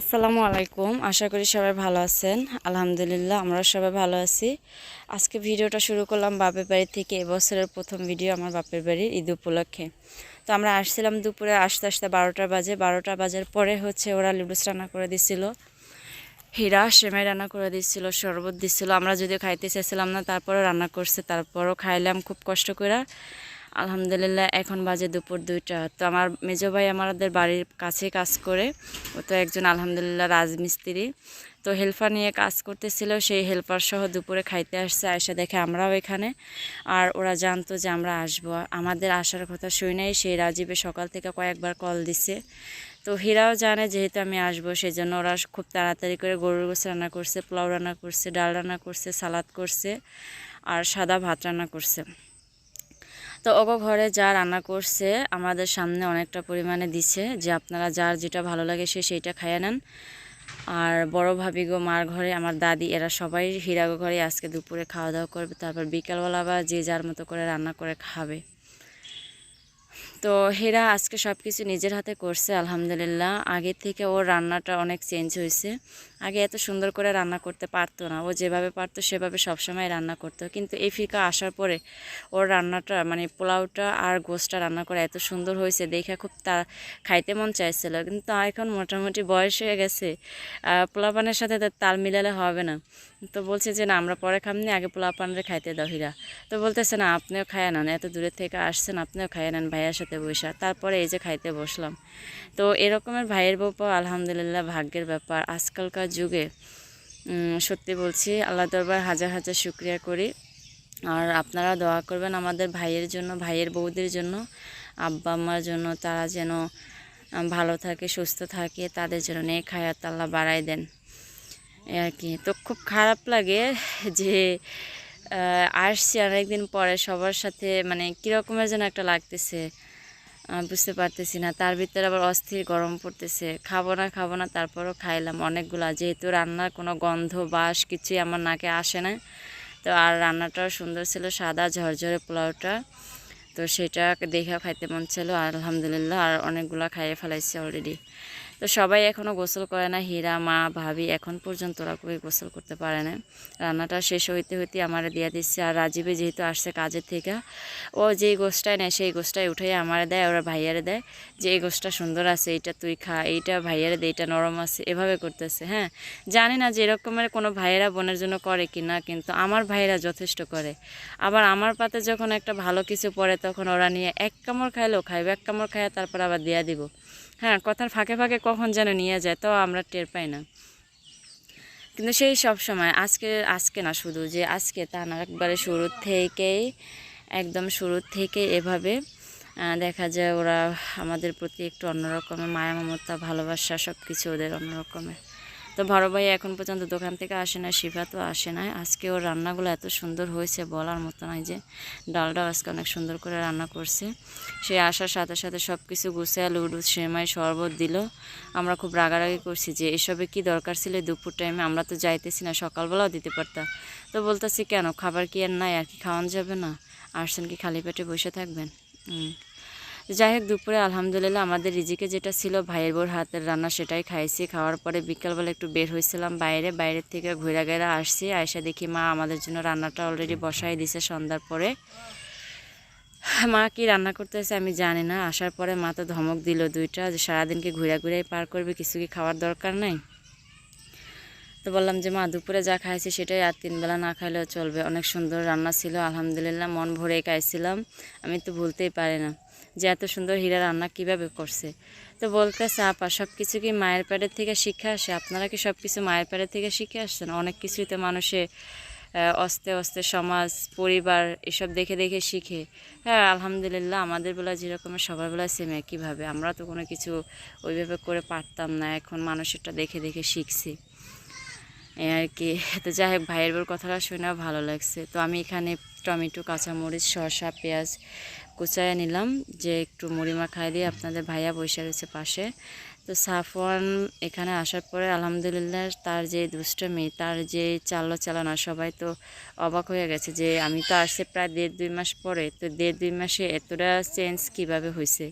আসসালামু আলাইকুম। আশা করি সবাই ভালো আছেন। আলহামদুলিল্লাহ আমরা সবাই ভালো আছি। আজকে ভিডিওটা শুরু করলাম বাপের বাড়ি থেকে। এবছরের প্রথম ভিডিও আমার বাপের বাড়ির ঈদ উপলক্ষে। তো আমরা আসছিলাম দুপুরে আসতে আসতে বারোটা বাজে। বারোটা বাজার পরে হচ্ছে ওরা লুডুস রান্না করে দিছিল। হীরা, সেমাই রান্না করে দিচ্ছিল শরবত দিচ্ছিল আমরা যদিও খাইতে চাইছিলাম না তারপরে রান্না করছে, তারপরও খাইলাম খুব কষ্ট করে আলহামদুলিল্লাহ, এখন বাজে দুপুর দুইটা। তো আমার মেজো ভাই আমাদের বাড়ির কাছে কাজ করে। ও তো একজন আলহামদুলিল্লাহ রাজমিস্ত্রি। তো হেল্পার নিয়ে কাজ করতেছিল, সেই হেল্পার সহ দুপুরে খাইতে আসছে আয়সা দেখে আমরাও এখানে। আর ওরা জানতো যে আমরা আসব। আমাদের আসার কথা শুই নাই, সেই রাজীবে সকাল থেকে কয়েকবার কল দিছে। তো হীরাও জানে যেহেতু আমি আসব সেই জন্য ওরা খুব তাড়াতাড়ি করে গরুর গোছ রান্না করছে, পোলাও রান্না করছে, ডাল রান্না করছে, সালাদ করছে, আর সাদা ভাত রান্না করছে। তো ওগো ঘরে যা রান্না করছে, আমাদের সামনে অনেকটা পরিমাণে দিছে, যে আপনারা যার যেটা ভালো লাগে সে সেইটা খাইয়ে নেন। আর বড় ভাবি গো মার ঘরে, আমার দাদি, এরা সবাই হীরাগো ঘরে আজকে দুপুরে খাওয়া দাওয়া করবে, তারপর বিকালবেলা বা যে যার মতো করে রান্না করে খাবে। তো হেরা আজকে সব কিছু নিজের হাতে করছে, আলহামদুলিল্লাহ। আগে থেকে ওর রান্নাটা অনেক চেঞ্জ হয়েছে। আগে এত সুন্দর করে রান্না করতে পারতো না। ও যেভাবে পারতো সেভাবে সবসময় রান্না করতো। কিন্তু এই ফিকা আসার পরে ওর রান্নাটা মানে পোলাওটা আর গোসটা রান্না করা এত সুন্দর হয়েছে। দেখে খুব তা, খাইতে মন চাইছিল। কিন্তু এখন মোটামুটি বয়স হয়ে গেছে। পোলাপানের সাথে তার তাল মিলালে হবে না। তো বলছে যে, না, আমরা পরে খামনি, আগে পোলাপানরে খাইতে দাও তো বলতেছে, না, আপনিও খাইয়ে নেন, এত দূরের থেকে আসছেন, আপনিও খাইয়ে নেন ভাইয়ের সাথে বসা তারপরে এই যে খাইতে বসলাম। তো এরকমের ভাইয়ের বউ পাওয়া আলহামদুলিল্লাহ ভাগ্যের ব্যাপার। আজকালকার যুগে সত্যি বলছি আল্লাহ দরবার হাজার হাজার শুক্রিয়া করি। আর আপনারা দোয়া করবেন আমাদের ভাইয়ের জন্য, ভাইয়ের বউদের জন্য, আব্বা আম্মার জন্য, তারা যেন ভালো থাকে, সুস্থ থাকে, তাদের জন্য নেক হায়াত আল্লাহ বাড়াই দেন। আর কি। তো খুব খারাপ লাগে যে আসছি অনেকদিন পরে সবার সাথে মানে কীরকমের যেন একটা লাগতেছে। বুঝতে পারতেছি না। তার ভিতরে আবার অস্থির গরম পড়তেছে। খাব না খাব না, তারপরও খাইলাম অনেকগুলো। যেহেতু রান্নার কোনো গন্ধ, বাস কিছুই আমার নাকে আসে না। তো আর রান্নাটাও সুন্দর ছিল, সাদা ঝরঝরে পোলাওটা। তো সেটা দেখে খাইতে মন ছিল আলহামদুলিল্লাহ, আর অনেকগুলো খাইয়ে ফেলাইছি অলরেডি তো সবাই এখনও গোসল করে না, হীরা, মা, ভাবি এখন পর্যন্ত ওরা কই গোসল করতে পারে না। রান্নাটা শেষ হইতে হইতে আমার দিয়ে দিচ্ছে আর রাজীবে যেহেতু আসছে কাজের থেকে, ও যেই গোষ্ঠটায় নেয় সেই গোষ্ঠটায় উঠে আমারে দেয়, ওরা ভাইয়ারে দেয়, যে এই গোষ্ঠটা সুন্দর আছে, এইটা তুই খা, এইটা ভাইয়ারে দে, এইটা নরম আছে, এভাবে করতেছে হ্যাঁ। জানি না যে এরকমের কোনো ভাইয়েরা বোনের জন্য করে কি না কিন্তু আমার ভাইয়েরা যথেষ্ট করে। আবার আমার পাতে যখন একটা ভালো কিছু পড়ে, তখন ওরা নিয়ে এক কামড় খাইলেও খাইবে, এক কামড় খাইয়া তারপর আবার দিয়া দিব। হ্যাঁ কথার ফাঁকে ফাঁকে কখন যেন নিয়ে যায় তো আমরা টের পাই না। কিন্তু সেই সব সময়, আজকে আজকে না শুধু, যে আজকে তা না, একবারে শুরু থেকেই, একদম শুরু থেকে এভাবে দেখা যায় ওরা আমাদের প্রতি একটু অন্যরকমের মায়া, মমতা, ভালোবাসা সব কিছু ওদের অন্যরকমের। তো বড় ভাই এখন পর্যন্ত দোকান থেকে আসে না শিফা তো আসে না আজকে ওর রান্নাগুলো এত সুন্দর হয়েছে, বলার মতো নয় যে ডালটাও আজকে অনেক সুন্দর করে রান্না করছে। সে আসার সাথে সাথে সব কিছু গুছিয়ে লুডু সেমাই শরবত দিল। আমরা খুব রাগারাগি করছি যে এসবে কি দরকার ছিল দুপুর টাইমে আমরা তো যাইতেছি না, সকালবেলাও দিতে পারতাম তো বলতেছি, কেন? খাবার কি আর নাই? আর কি খাওয়ানো যাবে না? আসছেন কি খালি পেটে বসে থাকবেন? হুম। যাই হোক, দুপুরে আলহামদুলিল্লাহ আমাদের রিজিকে যেটা ছিল, ভাইয়ের বোর হাতের রান্না সেটাই খাইছি। খাওয়ার পরে বিকালবেলা একটু বের হয়েছিলাম বাইরে। বাইরের থেকে ঘুরে ঘেরা আসছি। আয়সা দেখি মা আমাদের জন্য রান্নাটা অলরেডি বসাই দিছে সন্ধ্যার পরে। মা কি রান্না করতেছে আমি জানি না। আসার পরে মা তো ধমক দিল দুইটা যে সারাদিনকে ঘুরে ঘুরে পার করবে, কিছু কি খাওয়ার দরকার নাই? তো বললাম যে, মা, দুপুরে যা খাইছি সেটাই আর তিনবেলা না খাইলেও চলবে। অনেক সুন্দর রান্না ছিল, আলহামদুলিল্লাহ মন ভরে খাইছিলাম। আমি তো ভুলতেই পারি না। যে এত সুন্দর হীরা রান্না কীভাবে করছে। তো বলতেছে, আপা সব কিছু কি মায়ের প্যাডের থেকে শিখে আসে? আপনারা কি সব কিছু মায়ের প্যাডের থেকে শিখে আসছেন? অনেক কিছুই তো মানুষে অস্তে অস্তে সমাজ, পরিবার এসব দেখে দেখে শিখে। হ্যাঁ আলহামদুলিল্লাহ, আমাদের বেলা যেরকম, সবার বেলা সেম একইভাবে আমরা তো কোনো কিছু ওইভাবে করে পারতাম না, এখন মানুষেরটা দেখে দেখে শিখছি। আর কি। তো যাই হোক, ভাইয়ের বোর কথাটা শুনেও ভালো লাগছে। তো আমি এখানে টমেটো, কাঁচামরিচ, শসা, পেঁয়াজ কুচায় নিলাম যে একটু মুড়িমা খাই দিয়ে আপনাদের ভাইয়া বসে রয়েছে পাশে। তো সাফওয়ান এখানে আসার পরে আলহামদুলিল্লাহ তার যে দুষ্টমি, তার যে চালো চালানো সবাই তো অবাক হয়ে গেছে যে আমি তো আসছে প্রায় দেড় দুই মাস পরে। তো দেড় দুই মাসে এতটা চেঞ্জ কীভাবে হয়েছে?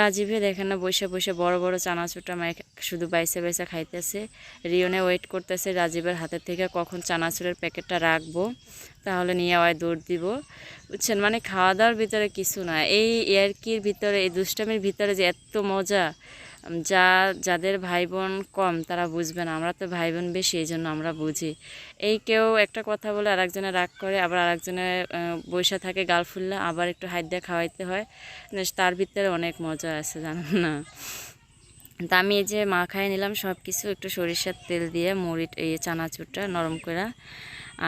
রাজীবে দেখেন না, বসে বসে বড় বড় চানাচুরটা মায়ের শুধু বাইসে বাইসে খাইতেছে। রিয়নে ওয়েট করতেছে রাজীবের হাতের থেকে, কখন চানাচুরের প্যাকেটটা রাখব, তাহলে নিয়ে আওয়ায় দৌড় দিব। বুঝছেন মানে খাওয়া দাওয়ার ভিতরে কিছু না। এই এয়ারকির ভিতরে, এই দুষ্টামির ভিতরে যে এত মজা যা, যাদের ভাই বোন কম, তারা বুঝবে না। আমরা তো ভাই বোন বেশি, এই জন্য আমরা বুঝি। এই কেউ একটা কথা বলে আরেকজনে রাগ করে, আবার আরেকজনে বৈশা থাকে গাল ফুললে আবার একটু হাত দিয়ে খাওয়াইতে হয়। তার ভিতরে অনেক মজা আছে জানেন না? তা আমি এই যে মাখায় নিলাম সব কিছু একটু সরিষার তেল দিয়ে মুড়ি এই চানাচুরটা নরম করে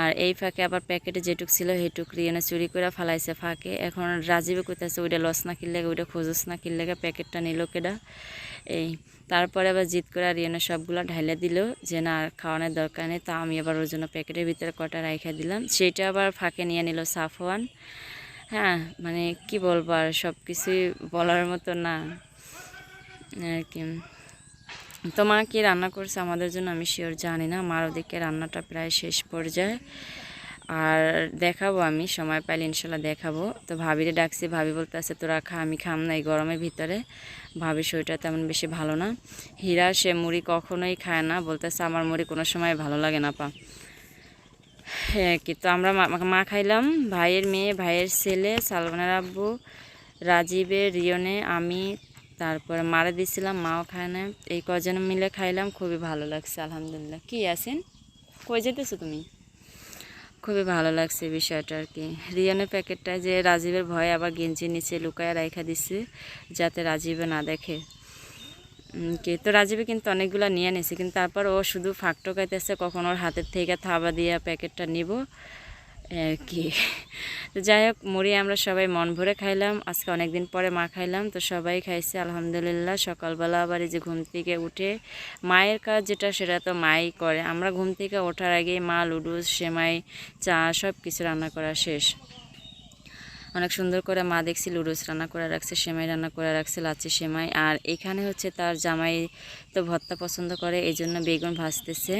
আর এই ফাঁকে আবার প্যাকেটে যেটুক ছিল সেইটুক রিয়ানে চুরি করে ফালাইছে ফাঁকে। এখন রাজীবে কইতাছে ওইটা লস না কিনলে ওইটা খোঁজস না কিনলে প্যাকেটটা নিল কেডা? এই, তারপরে আবার জিত করে রিয়ানে সবগুলো ঢাইলে দিল যে, না, আর খাওয়ানোর দরকার নেই। তা আমি আবার ওর জন্য প্যাকেটের ভিতরে কটা রাইখা দিলাম। সেইটা আবার ফাঁকে নিয়ে নিল সাফওয়ান। হ্যাঁ মানে কি বলব আর সব কিছুই বলার মতো না। আর কি। তো মা কি রান্না করছে আমাদের জন্য আমি শিওর জানি না। মার ওদিকে রান্নাটা প্রায় শেষ পর্যায়ে। আর দেখাবো আমি, সময় পাইলে ইনশাল্লাহ দেখাবো। তো ভাবিরে ডাকছি, ভাবি বলতে আছে তোরা খা, আমি খাম না এই গরমের ভিতরে। ভাবির শরীরটা তেমন বেশি ভালো না। হীরা, সে মুড়ি কখনোই খায় না। বলতেছে, আমার মুড়ি কোনো সময় ভালো লাগে না, পা। হ্যাঁ কি তো আমরা মা খাইলাম। ভাইয়ের মেয়ে, ভাইয়ের ছেলে, সালমানের আব্বু, রাজীবের, রিয়নে, আমি তারপরে মারা দিছিলাম মাও খায় না এই কজন মিলে খাইলাম, খুবই ভালো লাগছে, আলহামদুলিল্লাহ। কি আছেন কই যেতেছো তুমি? খুবই ভালো লাগছে বিষয়টা আর কি। রিয়ানের প্যাকেটটা যে রাজীবের ভয়ে আবার গেঞ্জি নিচে লুকায় রাইখা দিছে, যাতে রাজীবে না দেখে। কি, তো রাজীবে কিন্তু অনেকগুলো নিয়ে নিছে, কিন্তু তারপর ও শুধু ফাঁক টোকাইতেছে কখন ওর হাতের থেকে থাবা দিয়ে প্যাকেটটা নিব। কি। তো যাই হোক, মুড়ি আমরা সবাই মন ভরে খাইলাম। আজকে অনেক দিন পরে মা খাইলাম, তো সবাই খাইছে, আলহামদুলিল্লাহ। সকালবেলা আবার এই যে ঘুম থেকে উঠে মায়ের কাজ যেটা, সেটা তো মাই করে। আমরা ঘুম থেকে ওঠার আগে মা লুডুস সেমাই, চা সব কিছু রান্না করা শেষ। অনেক সুন্দর করে মা দেখছি, লুডুস রান্না করে রাখছে, সেমাই রান্না করে রাখছে, লাচ্ছি সেমাই। আর এখানে হচ্ছে তার জামাই তো ভর্তা পছন্দ করে এই জন্য বেগুন ভাজতেছে।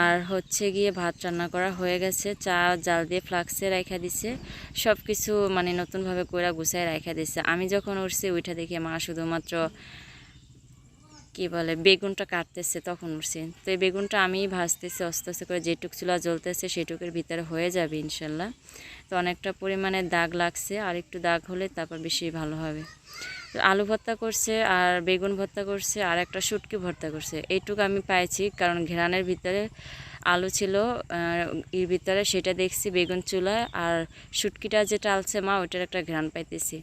আর হচ্ছে গিয়ে ভাত রান্না করা হয়ে গেছে, চা, জাল দিয়ে ফ্লাক্সে রাখা দিছে সব কিছু মানে নতুনভাবে কইরা গুছায় রাখা দিছে। আমি যখন উঠছি ওইটা দেখে মা শুধুমাত্র কি বলে, বেগুনটা কাটতেছে তখন উঠছি। তো এই বেগুনটা আমি ভাজতেছি, আস্তে আস্তে করে যেটুক চুলা জ্বলতেছে সেটুকের ভিতরে হয়ে যাবে ইনশাল্লাহ। তো অনেকটা পরিমাণে দাগ লাগছে, আর একটু দাগ হলে তারপর বেশি ভালো হবে। আলু ভর্তা করছে, আর বেগুন ভর্তা করছে, আর একটা শুটকি ভর্তা করছে। এইটুকু আমি পাইছি, কারণ ঘেরানের ভিতরে আলু ছিল এর ভিতরে সেটা দেখছি বেগুন চুলা, আর শুটকিটা যেটা আলছে মা, ওইটার একটা ঘ্রাণ পাইতেছি।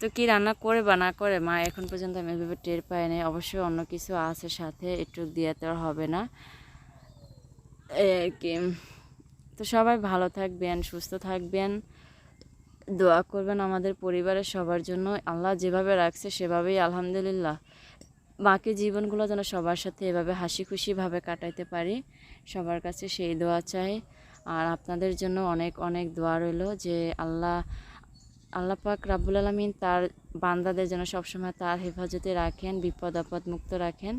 তো কি রান্না করে বা না করে, মা এখন পর্যন্ত আমি এভাবে টের পাই নাই। অবশ্যই অন্য কিছু আছে সাথে, একটু দিয়ে তো হবে না। কি। তো সবাই ভালো থাকবেন, সুস্থ থাকবেন। দোয়া করবেন আমাদের পরিবারের সবার জন্য। আল্লাহ যেভাবে রাখছে সেভাবেই, আলহামদুলিল্লাহ। বাকি জীবনগুলো যেন সবার সাথে এভাবে হাসি খুশিভাবে কাটাইতে পারি, সবার কাছে সেই দোয়া চাই। আর আপনাদের জন্য অনেক অনেক দোয়া রইল যে আল্লাহ আল্লাহ পাক রাব্বুল আলমিন তার বান্দাদের যেন সবসময় তার হেফাজতে রাখেন, বিপদ আপদ মুক্ত রাখেন।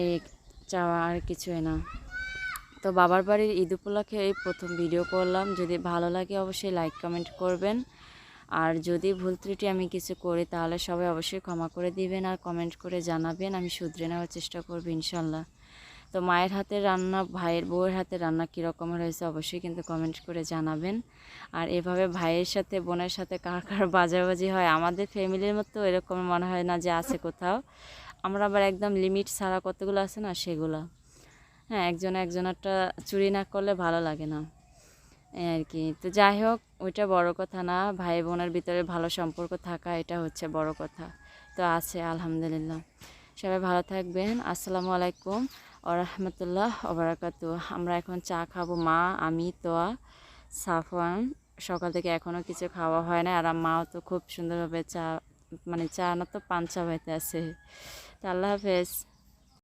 এই চাওয়া আর কিছুই না। তো বাবার বাড়ির ঈদ উপলক্ষে এই প্রথম ভিডিও করলাম। যদি ভালো লাগে অবশ্যই লাইক কমেন্ট করবেন। আর যদি ভুল ত্রুটি আমি কিছু করি, তাহলে সবাই অবশ্যই ক্ষমা করে দিবেন আর কমেন্ট করে জানাবেন। আমি শুধরে নেওয়ার চেষ্টা করব ইনশাল্লাহ। তো মায়ের হাতের রান্না, ভাইয়ের বউয়ের হাতের রান্না কী রকমের হয়েছে অবশ্যই কিন্তু কমেন্ট করে জানাবেন। আর এভাবে ভাইয়ের সাথে, বোনের সাথে কার কার বাজাবাজি হয়? আমাদের ফ্যামিলির মতো এরকম মনে হয় না যে আছে কোথাও। আমরা আবার একদম লিমিট ছাড়া কতগুলো আছে না সেগুলো। হ্যাঁ একজন একজনেরটা চুরি না করলে ভালো লাগে না। আর কি। তো যাই হোক, ওইটা বড় কথা না। ভাই বোনের ভিতরে ভালো সম্পর্ক থাকা, এটা হচ্ছে বড় কথা। তো আছে, আলহামদুলিল্লাহ। সবাই ভালো থাকবেন। আসসালামু আলাইকুম ও রহমতুল্লাহ ওবরাকাত আমরা এখন চা খাব মা, আমি, তোয়া, সাফওয়ান। সকাল থেকে এখনও কিছু খাওয়া হয় না আর মাও তো খুব সুন্দরভাবে চা মানে চা না তো পান চা হইতে আছে। আল্লাহ হাফেজ।